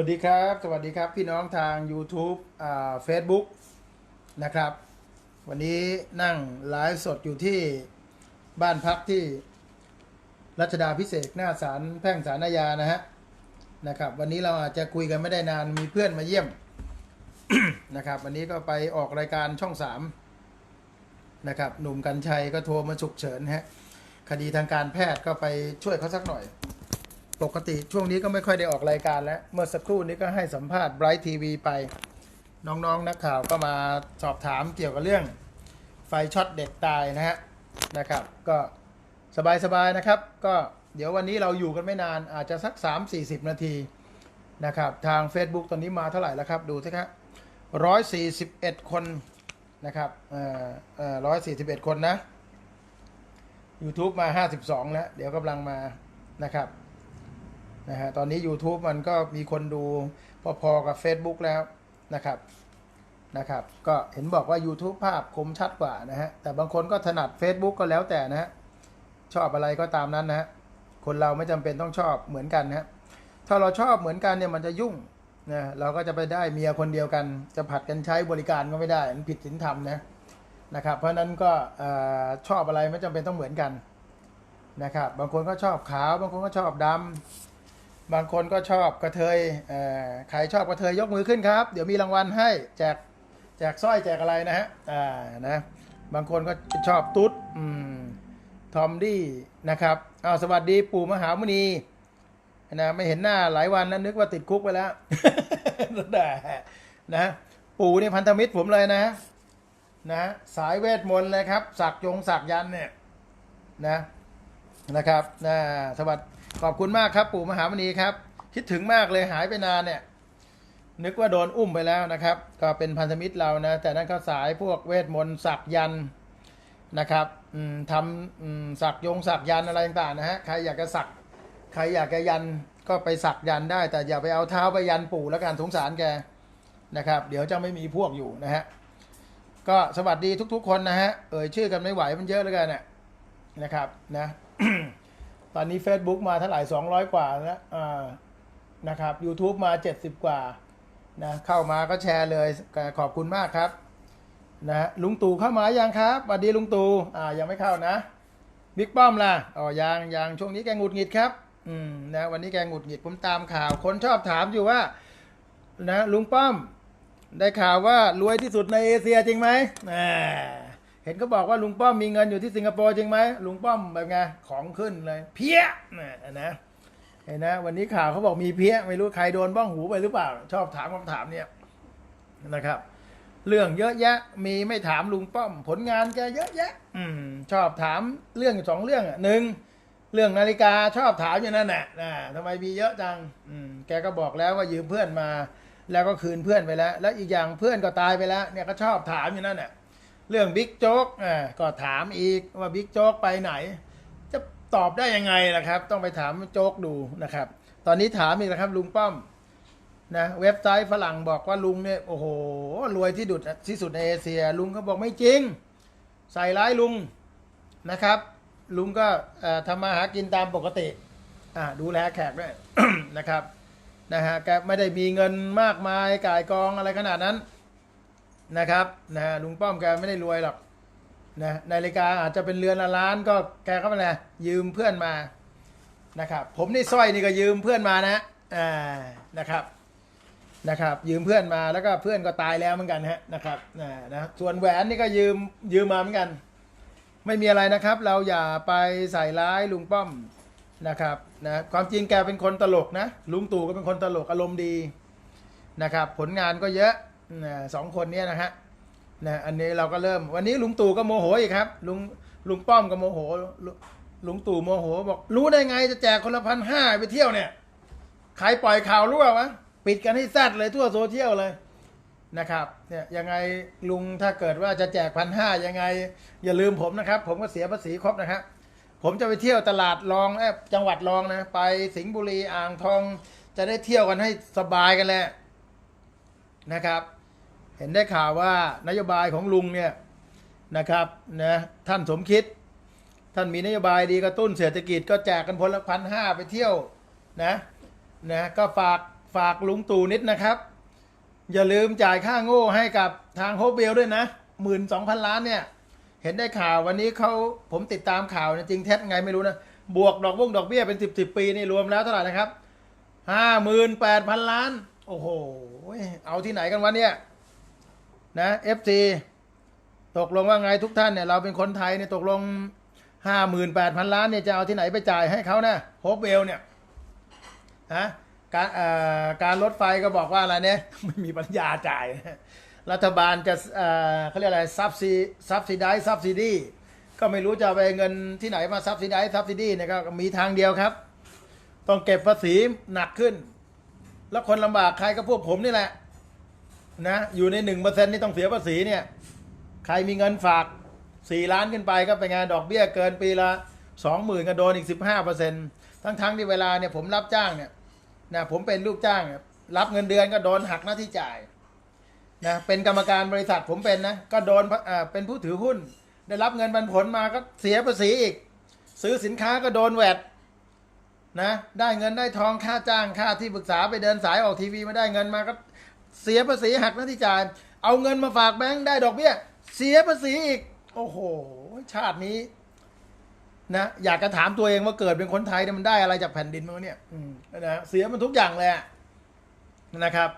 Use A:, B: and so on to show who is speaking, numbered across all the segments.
A: วัสดีครับ สวัสดีครับพี่น้องทาง YouTube อ่า Facebook นะครับ วันนี้นั่งไลฟ์สดอยู่ที่บ้านพักที่รัชดาพิเศษหน้าศาลแพ่งศาลอาญานะฮะนะครับ วันนี้เราอาจจะคุยกันไม่ได้นานมีเพื่อนมาเยี่ยม นะครับ วันนี้ก็ไปออกรายการช่องสามนะครับ หนุ่มกัญชัยก็โทรมาฉุกเฉินฮะคดีทางการแพทย์ก็ไปช่วยเขาสักหน่อย ปกติช่วงนี้ก็ไม่ค่อยได้ออกรายการแล้ว เมื่อสักครู่นี้ก็ให้สัมภาษณ์ไบรท์ทีวีไป น้องๆนักข่าวก็มาสอบถามเกี่ยวกับเรื่อง ไฟช็อตเด็กตายนะฮะนะครับ ก็สบายๆนะครับ ก็เดี๋ยววันนี้เราอยู่กันไม่นานอาจจะสัก 3-40 นาทีนะครับ ทาง Facebook ตอนนี้มาเท่าไหร่แล้วครับ ดูสิครับ141คนนะครับเอ่อเอ่อ141คนนะ YouTube มา52แล้ว เดี๋ยวกำลังมานะครับ นะฮะตอนนี้ YouTube มันก็มีคนดูพอๆกับ Facebook แล้วนะครับนะครับ ก็เห็นบอกว่า YouTube ภาพคมชัดกว่านะฮะแต่บางคนก็ถนัด Facebook ก็แล้วแต่นะฮะชอบอะไรก็ตามนั้นนะฮะคนเราไม่จำเป็นต้องชอบเหมือนกันนะฮะถ้าเราชอบเหมือนกันเนี่ยมันจะยุ่งนะเราก็จะไปได้เมียคนเดียวกัน จะผัดกันใช้บริการก็ไม่ได้มันผิดศีลธรรมนะนะครับ เพราะนั้นก็อชอบอะไรไม่จำเป็นต้องเหมือนกันนะครับ บางคนก็ชอบขาว บางคนก็ชอบดำ บางคนก็ชอบกระเทยเอใครชอบกระเทยยกมือขึ้นครับ เดี๋ยวมีรางวัลให้แจกแจกสร้อยแจกอะไรนะฮะอ่านะบางคนก็ชอบตุ๊ดอืมทอมดี้นะครับอ้าวสวัสดีปู่มหามุนีนะไม่เห็นหน้าหลายวันนะนึกว่าติดคุกไปแล้วแต่นะปู่นี่พันธมิตรผมเลยนะนะสายเวทมนต์เลยครับ สักยงสักยันเนี่ยนะนะครับนะสวัสดี ขอบคุณมากครับ ปู่มหามณีครับ คิดถึงมากเลยหายไปนานเนี่ย นึกว่าโดนอุ้มไปแล้วนะครับ ก็เป็นพันธมิตรเรานะ แต่นั่นก็สายพวกเวทมนต์สักยันนะครับทำสักยงสักยันอะไรต่างๆนะฮะใครอยากจะสักใครอยากจะยันก็ไปสักยันได้ แต่อย่าไปเอาเท้าไปยันปู่แล้วกันสงสารแกนะครับ เดี๋ยวจะไม่มีพวกอยู่นะฮะก็สวัสดีทุกๆคนนะฮะเอ่ยชื่อกันไม่ไหวมันเยอะเหลือเกินเนี่ยนะครับนะ ตอนนี้ Facebook มาเท่าไหร่200 กว่าแล้วอ่านะครับ YouTube มา 70 กว่านะเข้ามาก็แชร์เลยขอบคุณมากครับนะลุงตู่เข้ามายังครับสวัสดีลุงตู่อ่ายังไม่เข้านะบิ๊กป้อมล่ะอ๋อยังยังช่วงนี้แกหงุดหงิดครับอืมนะวันนี้แกหงุดหงิดผมตามข่าว คนชอบถามอยู่ว่านะลุงป้อมได้ข่าวว่ารวยที่สุดในเอเชียจริงไหมอ่า ห็นเขาบอกว่าลุงป้อมมีเงินอยู่ที่สิงคโปร์จริงไหมลุงป้อมแบบไงของขึ้นเลย เพี้ยนะนะเห็นนะ วันนี้ข่าวเขาบอกมีเพี้ยไม่รู้ใครโดนบ้องหูไปหรือเปล่า ชอบถามคำถามเนี่ยนะครับ เรื่องเยอะแยะ มีไม่ถามลุงป้อม ผลงานแกเยอะแยะ อืม ชอบถามเรื่องสองเรื่องอะหนึ่งเรื่องนาฬิกาชอบถามอยู่นั่นแหละนะทำไมมีเยอะจัง อืม แกก็บอกแล้วว่ายืมเพื่อนมา แล้วก็คืนเพื่อนไปแล้ว แล้วอีกอย่างเพื่อนก็ตายไปแล้ว เนี่ยก็ชอบถามอยู่นั่นแหละ เรื่องบิ๊กโจ๊กอ่าก็ถามอีกว่าบิ๊กโจ๊กไปไหน จะตอบได้ยังไงล่ะครับ ต้องไปถามโจ๊กดูนะครับ ตอนนี้ถามอีกแล้วครับ ลุงป้อมนะเว็บไซต์ฝรั่งบอกว่าลุงเนี่ยโอ้โหรวยที่ดุดที่สุดในเอเชีย ลุงเขาบอกไม่จริง ใส่ร้ายลุงนะครับ ลุงก็ทำมาหากินตามปกติดูแลแขกด้วยนะครับนะฮะแกไม่ได้มีเงินมากมายก่ายกองอะไรขนาดนั้น นะครับนะฮะลุงป้อมแกไม่ได้รวยหรอกนะนาฬิกาอาจจะเป็นเรือนละล้านก็แกก็ไม่ไงยืมเพื่อนมานะครับผมนี่สร้อยนี่ก็ยืมเพื่อนมานะอ่านะครับนะครับ ยืมเพื่อนมาแล้วก็เพื่อนก็ตายแล้วเหมือนกันฮะนะครับนะนะส่วนแหวนนี่ก็ยืมยืมมาเหมือนกัน ไม่มีอะไรนะครับ เราอย่าไปใส่ร้ายลุงป้อมนะครับนะความจริงแกเป็นคนตลกนะลุงตู่ก็เป็นคนตลกอารมณ์ดีนะครับ ผลงานก็เยอะ นะสองคนเนี้ยนะฮะนะอันนี้เราก็เริ่ม วันนี้ลุงตู่ก็โมโหอีกครับลุงลุงป้อมก็โมโหลุงตู่โมโหบอกรู้ได้ไงจะแจกคนละพันห้าไปเที่ยวเนี่ยใครปล่อยข่าวรั่ววะปิดกันให้แซดเลยทั่วโซเชียลเลยนะครับเนี่ยยังไงลุงถ้าเกิดว่าจะแจกพันห้ายังไง อย่าลืมผมนะครับ ผมก็เสียภาษีครบนะครับผมจะไปเที่ยวตลาดรองเอ้ยจังหวัดรองนะ ไปสิงห์บุรีอ่างทอง จะได้เที่ยวกันให้สบายกันแหละนะครับ เห็นได้ข่าวว่านโยบายของลุงเนี่ยนะครับนะท่านสมคิด ท่านมีนโยบายดีกระตุ้นเศรษฐกิจก็แจกกันพลละพันห้าไปเที่ยวนะนะก็ฝากฝากลุงตู่นิดนะครับ อย่าลืมจ่ายค่าโง่ให้กับทางโฮเบลด้วยนะหมื่นสองพันล้านเนี่ย เห็นได้ข่าววันนี้เขาผมติดตามข่าวนยจริงเท็จไงไม่รู้นะ บวกดอกบุ้งดอกเบี้ยเป็นสิบสิบปีนี่รวมแล้วเท่าไหร่นะครับห้าหมื่นแปดพันล้าน โอ้โห เอาที่ไหนกันวะเนี่ย นะเอฟซีตกลงว่าไงทุกท่านเนี่ยเราเป็นคนไทยเนี่ยตกลงห้าหมื่นแปดพันล้านเนี่ยจะเอาที่ไหนไปจ่ายให้เขานะโฮปเบลเนี่ยฮะการการรถไฟก็บอกว่าอะไรเนี่ยไม่มีปัญญาจ่าย รัฐบาลจะเอ่อเขาเรียกอะไรซับซีซับซิได้ซับซิดีก็ไม่รู้จะเอาไปเงินที่ไหนมาซับซิได้ซับซิดีเนี่ยก็มีทางเดียวครับ ต้องเก็บภาษีหนักขึ้น แล้วคนลำบากใครก็พวกผมนี่แหละ นะอยู่ในหนึ่งเปอร์เซ็นนี่ต้องเสียภาษีเนี่ยใครมีเงินฝากสี่ล้านขึ้นไปก็เป็นไงดอกเบี้ยเกินปีละสองหมื่นก็โดนอีกสิบห้าเปอร์เซ็นทั้งทั้งๆที่เวลาเนี่ยผมรับจ้างเนี่ยนะผมเป็นลูกจ้างรับเงินเดือนก็โดนหักหน้าที่จ่ายนะเป็นกรรมการบริษัทผมเป็นนะก็โดนอ่าเป็นผู้ถือหุ้น ได้รับเงินปันผลมาก็เสียภาษีอีก ซื้อสินค้าก็โดนแวดนะได้เงินได้ทองค่าจ้างค่าที่ปรึกษาไปเดินสายออกทีวีมาได้เงินมาก็ เสียภาษีหักหน้าที่จ่าย เอาเงินมาฝากแบงค์ได้ดอกเบี้ย เสียภาษีอีก โอ้โห ชาตินี้ นะ อยากจะถามตัวเองว่าเกิดเป็นคนไทยเนี่ยมันได้อะไรจากแผ่นดินมั้งเนี่ยนะเสียมันทุกอย่างเลยนะครับ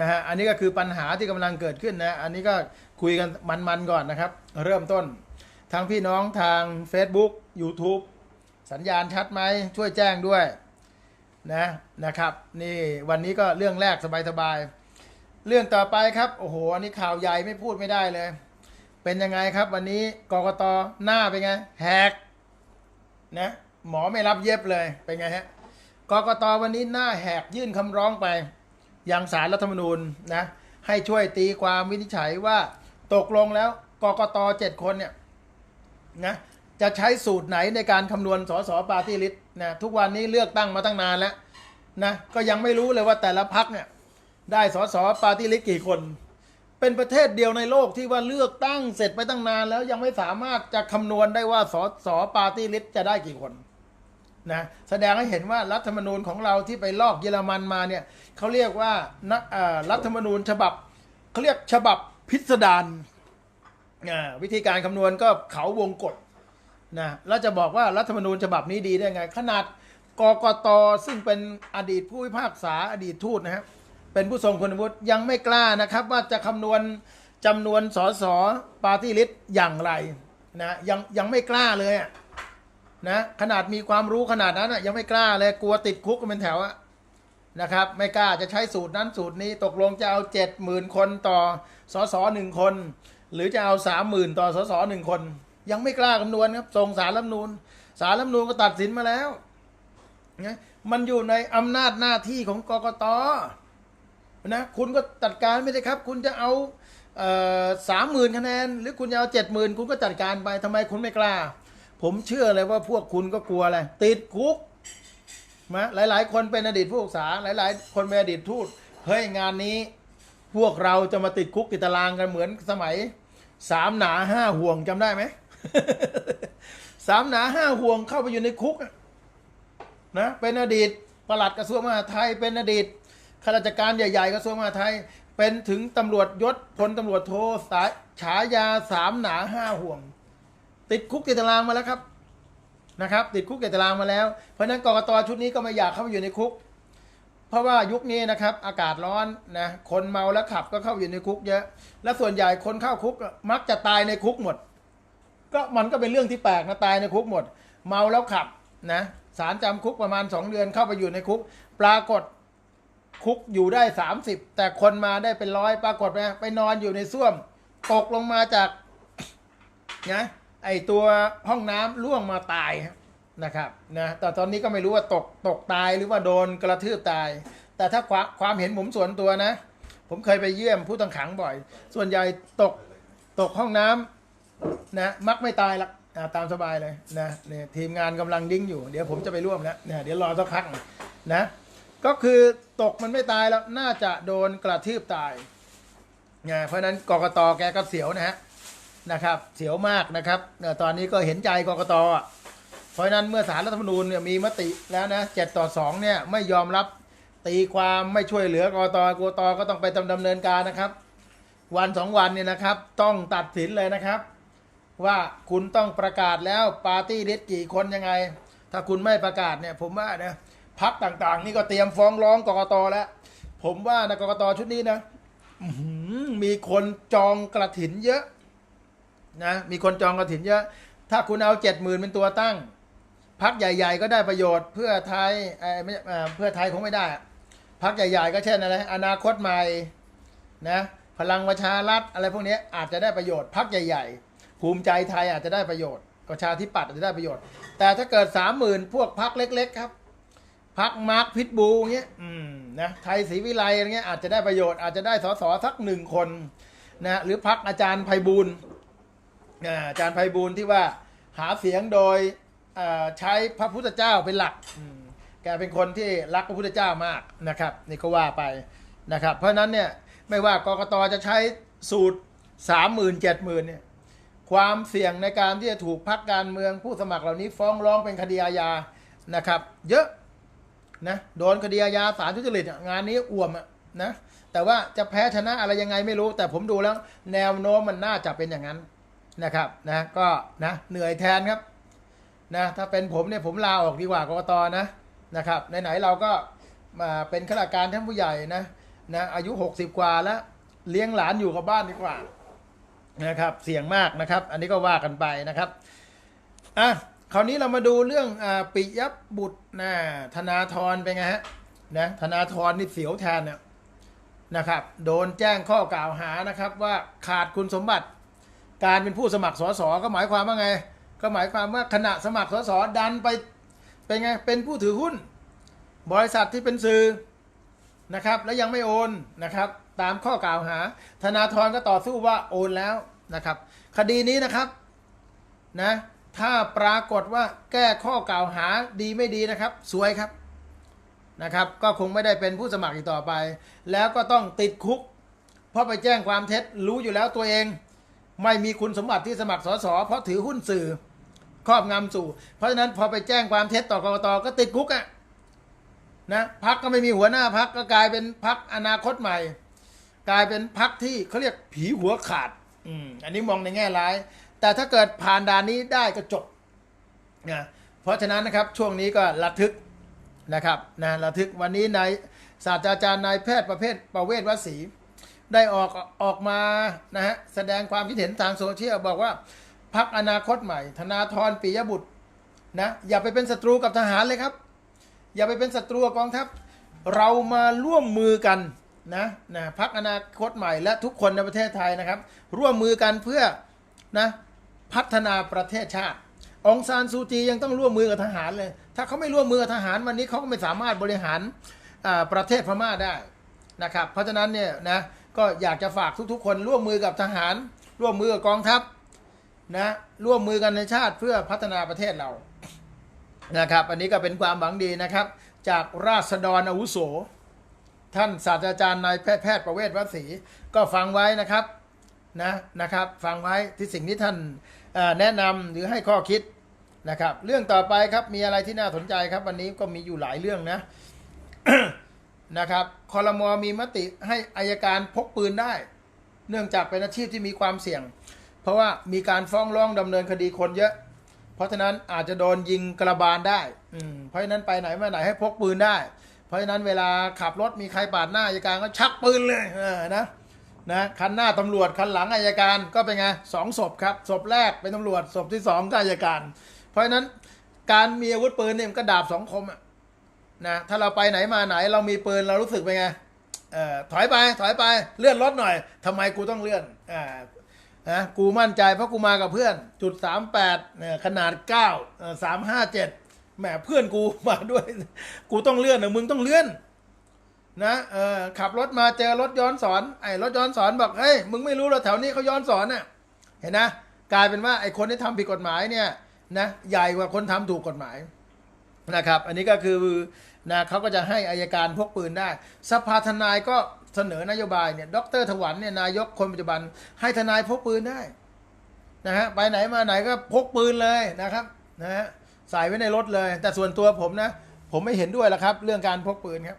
A: นะฮะอันนี้ก็คือปัญหาที่กำลังเกิดขึ้นนะ อันนี้ก็คุยกันมันๆก่อนนะครับ เริ่มต้นทางพี่น้องทาง Facebook YouTube สัญญาณชัดไหมช่วยแจ้งด้วยนะนะครับ นี่วันนี้ก็เรื่องแรกสบายๆ เรื่องต่อไปครับ โอ้โห อันนี้ข่าวใหญ่ไม่พูดไม่ได้เลย เป็นยังไงครับ วันนี้กรกตหน้าเป็นไงแหกนะหมอไม่รับเย็บเลยเป็นไงฮะกรกตวันนี้หน้าแหกยื่นคำร้องไป ยังสารรัฐธรรมนูญนะให้ช่วยตีความวินิจฉัยว่าตกลงแล้วกรกตเจ็ดคนเนี่ยนะจะใช้สูตรไหนในการคำนวณสสปาร์ตี้ลิสต์นะทุกวันนี้เลือกตั้งมาตั้งนานแล้วนะก็ยังไม่รู้เลยว่าแต่ละพักเนี่ย ได้สสปาร์ตี้ลิสต์กี่คน เป็นประเทศเดียวในโลกที่ว่าเลือกตั้งเสร็จไปตั้งนานแล้วยังไม่สามารถจะคำนวณได้ว่าสสปาร์ตี้ลิสต์จะได้กี่คนนะแสดงให้เห็นว่ารัฐธรรมนูญของเราที่ไปลอกเยอรมันมาเนี่ยเขาเรียกว่านะรัฐธรรมนูญฉบับเขาเรียกฉบับพิสดารวิธีการคำนวณก็เขาวงกฎนะแล้วจะบอกว่ารัฐธรรมนูญฉบับนี้ดีได้ไง ขนาดกกตซึ่งเป็นอดีตผู้พิพากษาอดีตทูตนะฮะ เป็นผู้ทรงคุณวุฒิยังไม่กล้านะครับว่าจะคำนวณจำนวนสสปาร์ตี้ลิสต์อย่างไรนะยังยังไม่กล้าเลยนะขนาดมีความรู้ขนาดนั้นอะยังไม่กล้าเลยกลัวติดคุกกันเป็นแถวอะนะครับ ไม่กล้าจะใช้สูตรนั้นสูตรนี้ตกลงจะเอาเจ็ดหมื่นคนต่อสสหนึ่งคน หรือจะเอาสามหมื่นต่อสสหนึ่งคน ยังไม่กล้าคำนวณครับส่งสารรัฐนูญสารรัฐนูญก็ตัดสินมาแล้วนะมันอยู่ในอำนาจหน้าที่ของกกต นะคุณก็จัดการไม่ได้ครับ คุณจะเอาสามหมื่นคะแนน หรือคุณจะเอาเจ็ดหมื่นคุณก็จัดการไปทำไมคุณไม่กล้า ผมเชื่อเลยว่าพวกคุณก็กลัวอะไรติดคุกมาหลาย ๆ คนเป็นอดีตผู้ศึกษาหลาย ๆ คนเป็นอดีตทูตเฮ้ยงานนี้ พวกเราจะมาติดคุกติดตารางกันเหมือนสมัยสามหนาห้าห่วงจำได้ไหมสามหนาห้าห่วงเข้าไปอยู่ในคุกนะเป็นอดีตประหลัดกระทรวงมหาดไทยเป็นอดีต ข้าราชการใหญ่ๆกระทรวงมหาดไทย เป็นถึงตำรวจยศพลตำรวจโทสายฉายาสามหนาห้าห่วง ติดคุกติดตารางมาแล้วครับนะครับ ติดคุกติดตารางมาแล้ว เพราะนั้นกรกตชุดนี้ก็ไม่อยากเข้าไปอยู่ในคุก เพราะว่ายุคนี้นะครับ อากาศร้อนนะคนเมาแล้วขับก็เข้าอยู่ในคุกเยอะ และส่วนใหญ่คนเข้าคุกมักจะตายในคุกหมด ก็มันก็เป็นเรื่องที่แปลกนะตายในคุกหมด เมาแล้วขับนะสารจำคุกประมาณสองเดือนเข้าไปอยู่ในคุก ปรากฏ คุกอยู่ได้สามสิบแต่คนมาได้เป็นร้อยปรากฏไปไปนอนอยู่ในส้วม ตกลงมาจากนะไอตัวห้องน้ำล่วงมาตายนะครับนะแต่ตอนนี้ก็ไม่รู้ว่าตกตกตายหรือว่าโดนกระทืบตาย แต่ถ้าความความเห็นผมส่วนตัวนะ ผมเคยไปเยี่ยมผู้ต้องขังบ่อย ส่วนใหญ่ตกตกห้องน้ำนะมักไม่ตายละอ่าตามสบายเลยนะเนี่ยทีมงานกำลังดิ้งอยู่ เดี๋ยวผมจะไปร่วมแล้วเนี่ยเดี๋ยวรอสักพักนะ ก็คือตกมันไม่ตายแล้วน่าจะโดนกระทืบตายนะเพราะนั้นกกตแกก็เสียวนะฮะนะครับ เสียวมากนะครับตอนนี้ก็เห็นใจกกตเพราะฉะนั้นเมื่อสารรัฐธรรมนูญเนี่ยมีมติแล้วนะเจ็ดต่อสองเนี่ยไม่ยอมรับตีความไม่ช่วยเหลือกกตกตก็ต้องไปดำเนินการนะครับ วันสองวันเนี่ยนะครับ ต้องตัดสินเลยนะครับ ว่าคุณต้องประกาศแล้วปาร์ตี้ลิสต์กี่คนยังไง ถ้าคุณไม่ประกาศเนี่ยผมว่านะ พักต่างๆ นี่ก็เตรียมฟ้องร้องกกตแล้ว ผมว่านะกกตชุดนี้นะมีคนจองกระถินเยอะนะมีคนจองกระถินเยอะ ถ้าคุณเอาเจ็ดหมื่นเป็นตัวตั้ง พักใหญ่ ๆ ก็ได้ประโยชน์เพื่อไทยเอ่อไม่เพื่อไทยคงไม่ได้พักใหญ่ ๆ ก็เช่นอะไรอนาคตใหม่นะพลังประชารัฐอะไรพวกนี้อาจจะได้ประโยชน์พักใหญ่ ๆ ภูมิใจไทยอาจจะได้ประโยชน์ประชาธิปัตย์อาจจะได้ประโยชน์ แต่ถ้าเกิดสามหมื่นพวกพักเล็ก ๆ ครับ พักมาร์คพิทบูเงี้ยนะไทยศรีวิไลอะไรเงี้ยอาจจะได้ประโยชน์อาจจะได้สสสักหนึ่งคนนะหรือพักอาจารย์ไพบูลอาจารย์ไพบูลที่ว่าหาเสียงโดยใช้พระพุทธเจ้าเป็นหลักแกเป็นคนที่รักพระพุทธเจ้ามากนะครับนี่ก็ว่าไปนะครับ เพราะนั้นเนี่ยไม่ว่ากรกตจะใช้สูตรสามหมื่นเจ็ดหมื่นเนี่ยความเสี่ยงในการที่จะถูกพักการเมืองผู้สมัครเหล่านี้ฟ้องร้องเป็นคดีอาญานะครับ เยอะ นะโดนคดีอาญาสารทุจริตงานนี้อ่วมนะแต่ว่าจะแพ้ชนะอะไรยังไงไม่รู้ แต่ผมดูแล้วแนวโน้มมันน่าจะเป็นอย่างนั้นนะครับนะก็นะเหนื่อยแทนครับนะถ้าเป็นผมเนี่ยผมลาออกดีกว่ากกตนะนะครับไหนๆเราก็มาเป็นข้าราชการท่านผู้ใหญ่นะนะอายุ 60 กว่าแล้วเลี้ยงหลานอยู่กับบ้านดีกว่านะครับเสี่ยงมากนะครับ อันนี้ก็ว่ากันไปนะครับอะ คราวนี้เรามาดูเรื่องอปิยบุตรนะธนาธรเป็นไงฮะนะธนาธรนี่เสียวแทนเนี่ยนะครับ โดนแจ้งข้อกล่าวหานะครับว่าขาดคุณสมบัติ การเป็นผู้สมัครสสก็หมายความว่าไง ก็หมายความว่าขณะสมัครสสดันไปเป็นไงเป็นผู้ถือหุ้น บริษัทที่เป็นสื่อนะครับ แล้วยังไม่โอนนะครับ ตามข้อกล่าวหา ธนาธรก็ต่อสู้ว่าโอนแล้วนะครับ คดีนี้นะครับนะ ถ้าปรากฏว่าแก้ข้อกล่าวหาดีไม่ดีนะครับ สวยครับนะครับ ก็คงไม่ได้เป็นผู้สมัครอีกต่อไป แล้วก็ต้องติดคุก เพราะไปแจ้งความเท็จรู้อยู่แล้วตัวเอง ไม่มีคุณสมบัติที่สมัครสสเพราะถือหุ้นสื่อครอบงำสู่ เพราะฉะนั้นพอไปแจ้งความเท็จต่อกรกตก็ติดคุกอะนะพักก็ไม่มีหัวหน้าพักก็กลายเป็นพักอนาคตใหม่ กลายเป็นพักที่เขาเรียกผีหัวขาดอืมอันนี้มองในแง่ร้าย แต่ถ้าเกิดผ่านด่านนี้ได้ก็จบนะเพราะฉะนั้นนะครับช่วงนี้ก็ระทึกนะครับนะระทึกวันนี้นายศาสตราจารย์นายแพทย์ประเภทประเวศวศรีได้ออกออกมานะฮะแสดงความคิดเห็นทางโซเชียลบอกว่าพักอนาคตใหม่ ธนาธรปิยบุตรนะอย่าไปเป็นศัตรูกับทหารเลยครับ อย่าไปเป็นศัตรูกับกองทัพเรามาร่วมมือกันนะนะพักอนาคตใหม่และทุกคนในประเทศไทยนะครับ ร่วมมือกันเพื่อนะ พัฒนาประเทศชาติ องซานซูจียังต้องร่วมมือกับทหารเลย ถ้าเขาไม่ร่วมมือกับทหารวันนี้เขาก็ไม่สามารถบริหารประเทศพม่าได้นะครับ เพราะฉะนั้นเนี่ยนะก็อยากจะฝากทุกๆ คนร่วมมือกับทหาร ร่วมมือกับกองทัพนะร่วมมือกันในชาติเพื่อพัฒนาประเทศเรานะครับ อันนี้ก็เป็นความหวังดีนะครับ จากราษฎรอาวุโส ท่านศาสตราจารย์นายแพทย์แพทย์ประเวศวศรีก็ฟังไว้นะครับ นะนะครับ ฟังไว้ที่สิ่งที่ท่านแนะนำหรือให้ข้อคิดนะครับ เรื่องต่อไปครับมีอะไรที่น่าสนใจครับ วันนี้ก็มีอยู่หลายเรื่องนะนะครับคอรมอมีมติให้อายการพกปืนได้ เนื่องจากเป็นอาชีพที่มีความเสี่ยง เพราะว่ามีการฟ้องร้องดำเนินคดีคนเยอะ เพราะฉะนั้นอาจจะโดนยิงกระบาลได้อืมเพราะฉะนั้นไปไหนมาไหนให้พกปืนได้ เพราะฉะนั้นเวลาขับรถมีใครปาดหน้าอัยการก็ชักปืนเลยเออนะ นะคันหน้าตำรวจคันหลังอัยการก็เป็นไงสองศพครับศพแรกเป็นตำรวจศพที่สองก็อัยการ เพราะฉะนั้นการมีอาวุธปืนเนี่ยมันก็ดาบสองคมอะนะถ้าเราไปไหนมาไหนเรามีปืนเรารู้สึกเป็นไงเอ่อถอยไปถอยไปเลื่อนรถหน่อยทำไมกูต้องเลื่อนอ่านะกูมั่นใจเพราะกูมากับเพื่อนจุดสามแปดขนาดเก้าสามห้าเจ็ดแหมเพื่อนกูมาด้วย กูต้องเลื่อนนะมึงต้องเลื่อน นะเออขับรถมาเจอรถย้อนสอนไอ้รถย้อนสอนบอกเฮ้ยมึงไม่รู้หรอแถวนี้เขาย้อนสอนน่ะเห็นนะกลายเป็นว่าไอ้คนที่ทำผิดกฎหมายเนี่ยนะใหญ่กว่าคนทำถูกกฎหมายนะครับ อันนี้ก็คือนะเขาก็จะให้อายการพกปืนได้ สภาทนายก็เสนอนโยบายเนี่ยดรถวันเนี่ยนายกคนปัจจุบัน ให้ทนายพกปืนได้นะฮะไปไหนมาไหนก็พกปืนเลยนะครับนะฮะใส่ไว้ในรถเลย แต่ส่วนตัวผมนะ ผมไม่เห็นด้วยละครับ เรื่องการพกปืนครับ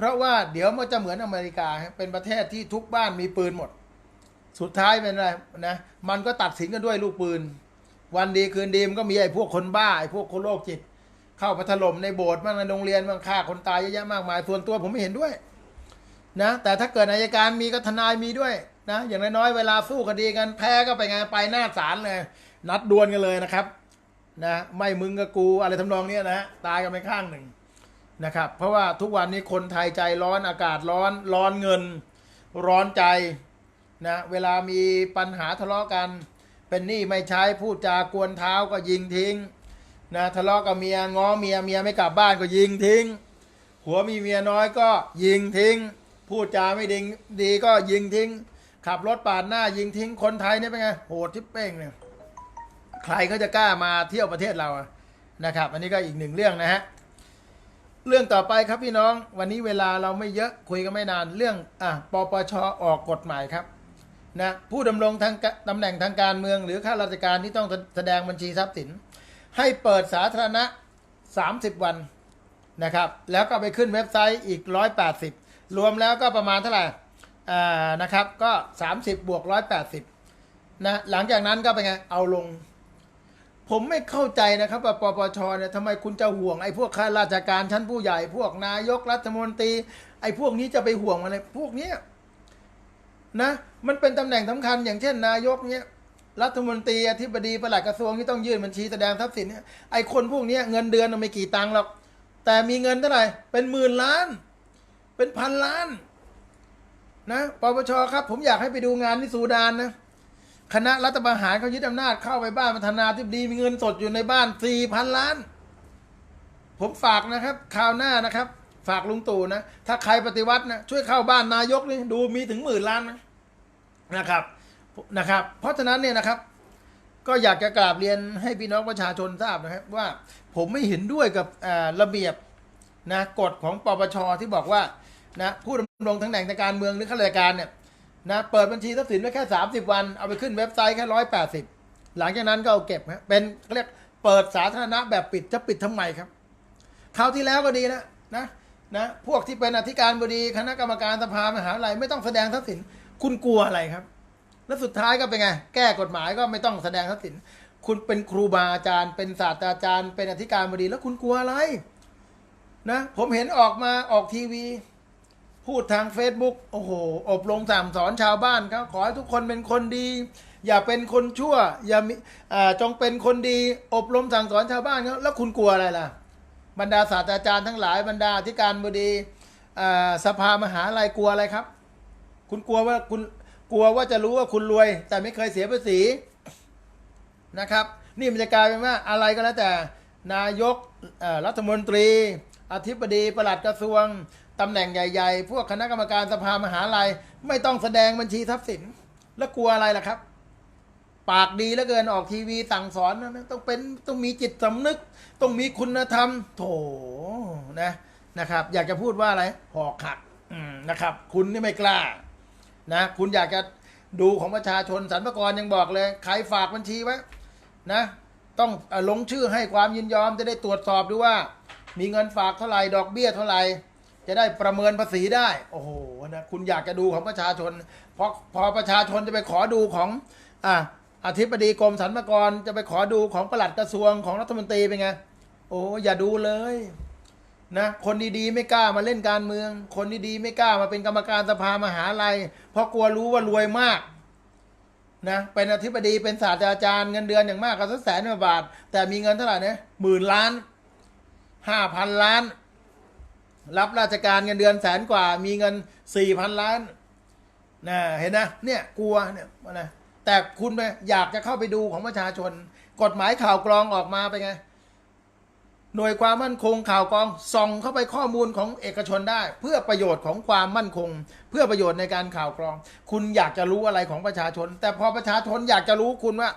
A: เพราะว่าเดี๋ยวมันจะเหมือนอเมริกาเป็นประเทศที่ทุกบ้านมีปืนหมด สุดท้ายเป็นอะไรนะมันก็ตัดสินกันด้วยลูกปืน วันดีคืนดีมันก็มีไอ้พวกคนบ้าไอ้พวกคนโรคจิต เข้ามาถล่มในโบสถ์บ้างในโรงเรียนบ้างฆ่าคนตายเยอะแยะมากมายส่วนตัวผมไม่เห็นด้วยนะแต่ถ้าเกิดอายการมีก็ทนายมีด้วยนะอย่างน้อยๆเวลาสู้คดีกันแพ้ก็ไปไงไปหน้าศาลเลย นัดดวลกันเลยนะครับนะไม่มึงกับกูอะไรทำนองนี้นะฮะตายกันไปข้างหนึ่ง นะครับ เพราะว่าทุกวันนี้คนไทยใจร้อนอากาศร้อนร้อนเงิน ร้อนใจนะเวลามีปัญหาทะเลาะกัน เป็นหนี้ไม่ใช้พูดจากวนเท้าก็ยิงทิ้งนะทะเลาะกับเมียง้อเมียเมียไม่กลับบ้านก็ยิงทิ้งหัวมีเมียน้อยก็ยิงทิ้ง พูดจาไม่ดีดีก็ยิงทิ้ง ขับรถปาดหน้ายิงทิ้งคนไทยเนี่ยเป็นไงโหดทิปเป้งเนี่ยใครเขาจะกล้ามาเที่ยวประเทศเราอะนะครับ อันนี้ก็อีกหนึ่งเรื่องนะฮะ เรื่องต่อไปครับพี่น้องวันนี้เวลาเราไม่เยอะคุยกันไม่นานเรื่องอะปปชออกกฎหมายครับนะผู้ดำรงทางตำแหน่งทางการเมือง หรือข้าราชการที่ต้องแสดงบัญชีทรัพย์สิน ให้เปิดสาธารณะ 30 วันนะครับ แล้วก็ไปขึ้นเว็บไซต์อีก 180 รวมแล้วก็ประมาณเท่าไหร่อ่านะครับก็ 30 บวก 180นะหลังจากนั้นก็เป็นไงเอาลง ผมไม่เข้าใจนะครับว่าปปชเนี่ยทำไมคุณจะห่วงไอ้พวกข้าราชการชั้นผู้ใหญ่ พวกนายกรัฐมนตรี ไอ้พวกนี้จะไปห่วงอะไรพวกเนี้ยนะมันเป็นตำแหน่งสำคัญ อย่างเช่น นายกเนี้ยรัฐมนตรีอธิบดีประหลัดกระทรวงที่ต้องยื่นบัญชีแสดงทรัพย์สินเนี่ยไอ้คนพวกนี้เงินเดือนมันไม่กี่ตังค์หรอก แต่มีเงินเท่าไหร่เป็นหมื่นล้าน เป็นพันล้าน นะปปชครับ ผมอยากให้ไปดูงานที่ซูดานนะ คณะรัฐประหารเขายึดอำนาจเข้าไปบ้านประธานาธิบดีมีเงินสดอยู่ในบ้านสี่พันล้าน ผมฝากนะครับคราวหน้านะครับ ฝากลุงตู่นะ ถ้าใครปฏิวัตินะช่วยเข้าบ้านนายกนี่ดูมีถึงหมื่นล้านนะนะครับนะครับ เพราะฉะนั้นเนี่ยนะครับ ก็อยากจะกราบเรียนให้พี่น้องประชาชนทราบนะครับ ว่าผมไม่เห็นด้วยกับระเบียบนะกฎของปปชที่บอกว่านะผู้ดำรงตำแหน่งทางการเมืองหรือข้าราชการเนี่ย นะเปิดบัญชีทรัพย์สินไว้แค่ 30 วัน เอาไปขึ้นเว็บไซต์แค่ร้อยแปดสิบหลังจากนั้นก็เอาเก็บฮะเป็นเรียกเปิดสาธารณะแบบปิดจะปิดทำไมครับคราวที่แล้วก็ดีนะนะนะพวกที่เป็นอธิการบดีคณะกรรมการสภามหาวิทยาลัยไม่ต้องแสดงทรัพย์สิน คุณกลัวอะไรครับ แล้วสุดท้ายก็เป็นไง แก้กฎหมายก็ไม่ต้องแสดงทรัพย์สิน คุณเป็นครูบาอาจารย์ เป็นศาสตราจารย์ เป็นอธิการบดี แล้วคุณกลัวอะไร นะ ผมเห็นออกมาออกทีวี พูดทาง Facebook โอ้โห อบรมสั่งสอนชาวบ้านครับ ขอให้ทุกคนเป็นคนดี อย่าเป็นคนชั่ว อย่ามีอ่าจงเป็นคนดี อบรมสั่งสอนชาวบ้านเขาแล้วคุณกลัวอะไรล่ะ บรรดาศาสตราจารย์ทั้งหลายบรรดาอธิการบดีอ่าสภามหาลัยกลัวอะไรครับ คุณกลัวว่าคุณกลัวว่าจะรู้ว่าคุณรวย แต่ไม่เคยเสียภาษีนะครับ นี่มันจะกลายเป็นว่าอะไรก็แล้วแต่ นายกรัฐมนตรี อธิบดีประหลัดกระทรวง ตำแหน่งใหญ่ๆ พวกคณะกรรมการสภามหาลัย ไม่ต้องแสดงบัญชีทรัพย์สิน แล้วกลัวอะไรล่ะครับ ปากดีแล้วเกินออกทีวีสั่งสอนนะต้องเป็นต้องมีจิตสำนึก ต้องมีคุณธรรม โถนะนะครับ อยากจะพูดว่าอะไรหอกหักนะครับ คุณนี่ไม่กล้า นะ คุณอยากจะดูของประชาชนสรรพากรยังบอกเลยใครฝากบัญชีไว้นะต้องอลงชื่อให้ความยินยอมจะได้ตรวจสอบดูว่า มีเงินฝากเท่าไหร่ดอกเบี้ยเท่าไหร่ จะได้ประเมินภาษีได้ โอ้โหนะคุณอยากจะดูของประชาชนพอพอประชาชนจะไปขอดูของอะอธิบดีกรมสรรพากรจะไปขอดูของปลัดกระทรวงของรัฐมนตรีเป็นไงโอ้อย่าดูเลยนะคนดีๆไม่กล้ามาเล่นการเมือง คนดีๆไม่กล้ามาเป็นกรรมการสภามหาลัย เพราะกลัวรู้ว่ารวยมากนะเป็นอธิบดีเป็นศาสตราจารย์เงินเดือนอย่างมากก็สักแสนกว่าบาท แต่มีเงินเท่าไหร่เนี่ยหมื่นล้านห้าพันล้าน รับราชการเงินเดือนแสนกว่า มีเงินสี่พันล้านนะเห็นนะเนี่ยกลัวเนี่ยนะแต่คุณไปอยากจะเข้าไปดูของประชาชน กฎหมายข่าวกรองออกมาเป็นไงหน่วยความมั่นคงข่าวกรองส่องเข้าไปข้อมูลของเอกชนได้ เพื่อประโยชน์ของความมั่นคง เพื่อประโยชน์ในการข่าวกรอง คุณอยากจะรู้อะไรของประชาชน แต่พอประชาชนอยากจะรู้คุณว่า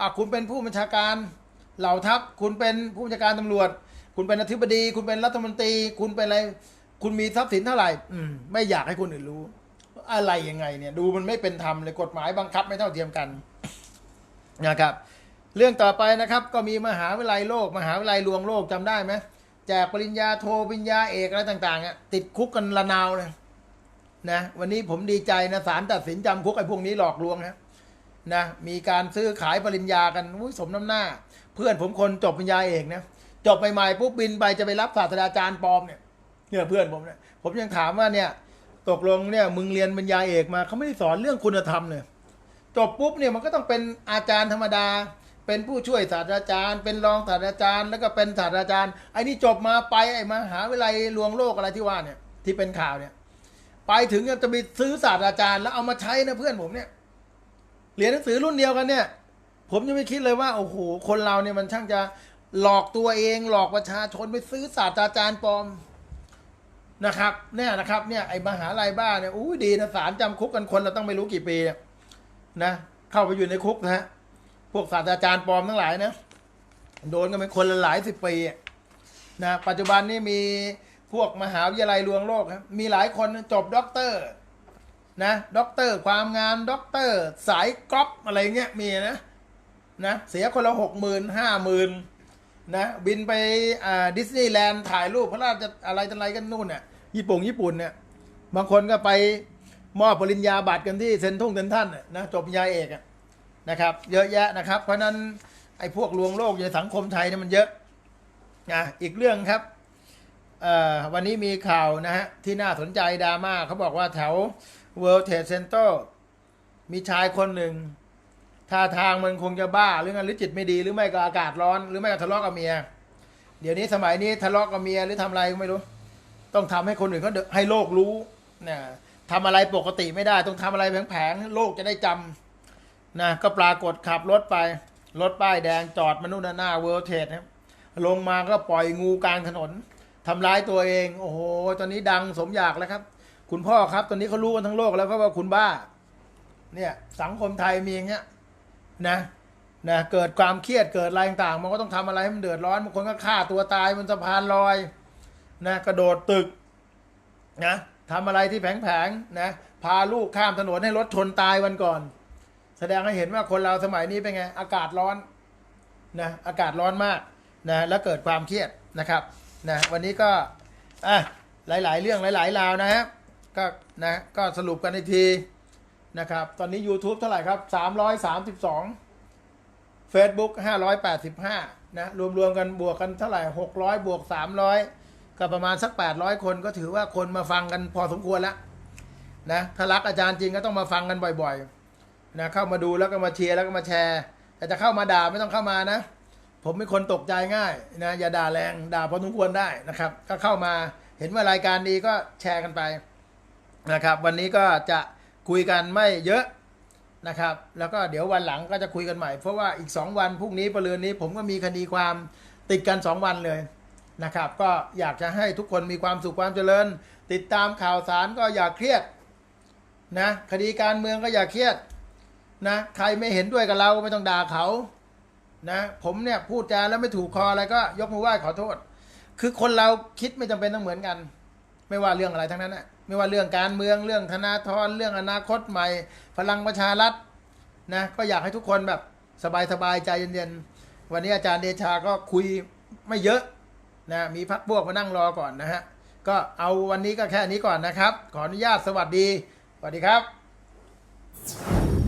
A: อะคุณเป็นผู้บัญชาการเหล่าทัพคุณเป็นผู้บัญชาการตำรวจ คุณเป็นอธิบดี คุณเป็นรัฐมนตรี คุณเป็นอะไร คุณมีทรัพย์สินเท่าไหร่ อืม ไม่อยากให้คนอื่นรู้ อะไรยังไง เนี่ย ดูมันไม่เป็นธรรมเลยกฎหมายบังคับไม่เท่าเทียมกันนะครับ เรื่องต่อไปนะครับ ก็มีมหาวิทยาลัยโลก มหาวิทยาลัยลวงโลกจำได้ไหมแจกปริญญาโทปริญญาเอกอะไรต่างๆอะติดคุกกันละนาวเลยนะวันนี้ผมดีใจนะศาลตัดสินจำคุกไอ้พวกนี้หลอกลวงนะนะมีการซื้อขายปริญญากันอุ้ยสมน้ำหน้า เพื่อนผมคนจบปริญญาเอกนะ จบใหม่ๆปุ๊บบินไปจะไปรับศาสตราจารย์ปลอมเนี่ยเนี่ยเพื่อนผมเนี่ยผมยังถามว่าเนี่ย ตกลงเนี่ยมึงเรียนปริญญาเอกมาเขาไม่ได้สอนเรื่องคุณธรรมเลยจบปุ๊บเนี่ยมันก็ต้องเป็นอาจารย์ธรรมดา เป็นผู้ช่วยศาสตราจารย์ เป็นรองศาสตราจารย์ แล้วก็เป็นศาสตราจารย์ไอ้นี่จบมาไปไอ้มหาวิทยาลัยลวงโลกอะไรที่ว่าเนี่ย ที่เป็นข่าวเนี่ย ไปถึงจะไปซื้อศาสตราจารย์ แล้วเอามาใช้นะเพื่อนผมเนี่ยเรียนหนังสือรุ่นเดียวกันเนี่ย ผมยังไม่คิดเลยว่าโอ้โหคนเราเนี่ยมันช่างจะ หลอกตัวเองหลอกประชาชนไปซื้อศาสตราจารย์ปลอมนะครับเนี่ยนะครับเนี่ยไอ้มหาลัยบ้าเนี่ยอู้ดีนะสารจำคุกกันคนเราต้องไม่รู้กี่ปีนนะเข้าไปอยู่ในคุกนะฮะพวกศาสตราจารย์ปลอมทั้งหลายนะโดนกันเป็นคนละหลายสิบปีนะปัจจุบันนี้มีพวกมหาวิทยาลัยลวงโลกครับมีหลายคนจบด็อกเตอร์นะด็อกเตอร์ความงานด็อกเตอร์ สายก๊อปอะไรเงี้ยมีนะนะเสียคนละหกหมื่นห้าหมื่น นะบินไปดิสนีย์แลนด์ถ่ายรูปพระราชอะไรต่ออะไรกันนู่นเนี่ยญี่ปุ่งญี่ปุ่นเนี่ยบางคนก็ไปมอบปริญญาบัตรกันที่เซนทุ่งเซนท่านน่ะนะจบปริญญาเอกนะครับ เยอะแยะนะครับ เพราะนั้นไอ้พวกลวงโลกในสังคมไทยเนี่ยมันเยอะนะอีกเรื่องครับวันนี้มีข่าวนะฮะที่น่าสนใจดราม่าเขาบอกว่าแถว World Trade Center มีชายคนหนึ่ง ท่าทางมันคงจะบ้าหรือไงหรือจิตไม่ดีหรือไม่ก็อากาศร้อน หรือไม่ก็ทะเลาะกับเมีย เดี๋ยวนี้สมัยนี้ทะเลาะกับเมียหรือทำอะไรก็ไม่รู้ ต้องทำให้คนอื่นเขาเดให้โลกรู้นะทำอะไรปกติไม่ได้ ต้องทำอะไรแผลงๆโลกจะได้จำนะก็ปรากฏขับรถไปรถป้ายแดงจอดมนุษย์หน้าเวิร์เทสลงมาก็ปล่อยงูกลางถนนทำร้ายตัวเอง โอ้โห ตอนนี้ดังสมอยากแล้วครับ คุณพ่อครับ ตอนนี้เขารู้กันทั้งโลกแล้วก็ว่าคุณบ้า เนี่ย สังคมไทยมีอย่างเงี้ย นะนะเกิดความเครียดเกิดอะไรต่างๆ มันก็ต้องทำอะไรให้มันเดือดร้อนบางคนก็ฆ่าตัวตายบนสะพานลอยนะกระโดดตึกนะทำอะไรที่แผงๆนะพาลูกข้ามถนนให้รถชนตายวันก่อน แสดงให้เห็นว่าคนเราสมัยนี้เป็นไงอากาศร้อนนะอากาศร้อนมากนะแล้วเกิดความเครียดนะครับนะวันนี้ก็อะหลาย ๆ เรื่องหลาย ๆ ราวนะฮะก็นะก็สรุปกันอีกที นะครับ ตอนนี้ YouTube เท่าไหร่ครับ 332 Facebook 585 นะ รวม ๆ กันบวกกันเท่าไหร่ 600 บวก 300 ก็ประมาณสัก 800 คนก็ถือว่าคนมาฟังกันพอสมควรแล้วนะถ้ารักอาจารย์จริงก็ต้องมาฟังกันบ่อยๆนะเข้ามาดูแล้วก็มาเชียร์แล้วก็มาแชร์ แต่จะเข้ามาด่าไม่ต้องเข้ามานะ ผมเป็นคนตกใจง่ายนะอย่าด่าแรงด่าพอสมควรได้นะครับ ก็เข้ามาเห็นว่ารายการดีก็แชร์กันไปนะครับ วันนี้ก็จะ คุยกันไม่เยอะนะครับ แล้วก็เดี๋ยววันหลังก็จะคุยกันใหม่ เพราะว่าอีก 2 วันพรุ่งนี้ประเรือนนี้ผมก็มีคดีความติดกัน 2 วันเลยนะครับ ก็อยากจะให้ทุกคนมีความสุขความเจริญ ติดตามข่าวสารก็อย่าเครียดนะคดีการเมืองก็อย่าเครียดนะใครไม่เห็นด้วยกับเราก็ไม่ต้องด่าเขานะผมเนี่ยพูดจาแล้วไม่ถูกคออะไรก็ยกมือไหว้ขอโทษ คือคนเราคิดไม่จำเป็นต้องเหมือนกัน ไม่ว่าเรื่องอะไรทั้งนั้นนะ ไม่ว่าเรื่องการเมืองเรื่องธนาธรเรื่องอนาคตใหม่ พลังประชารัฐนะก็อยากให้ทุกคนแบบสบายๆใจเย็นๆวันนี้อาจารย์เดชาก็คุยไม่เยอะนะมีพักพวกมานั่งรอก่อนนะฮะก็เอาวันนี้ก็แค่นี้ก่อนนะครับ ขออนุญาตสวัสดีสวัสดีครับ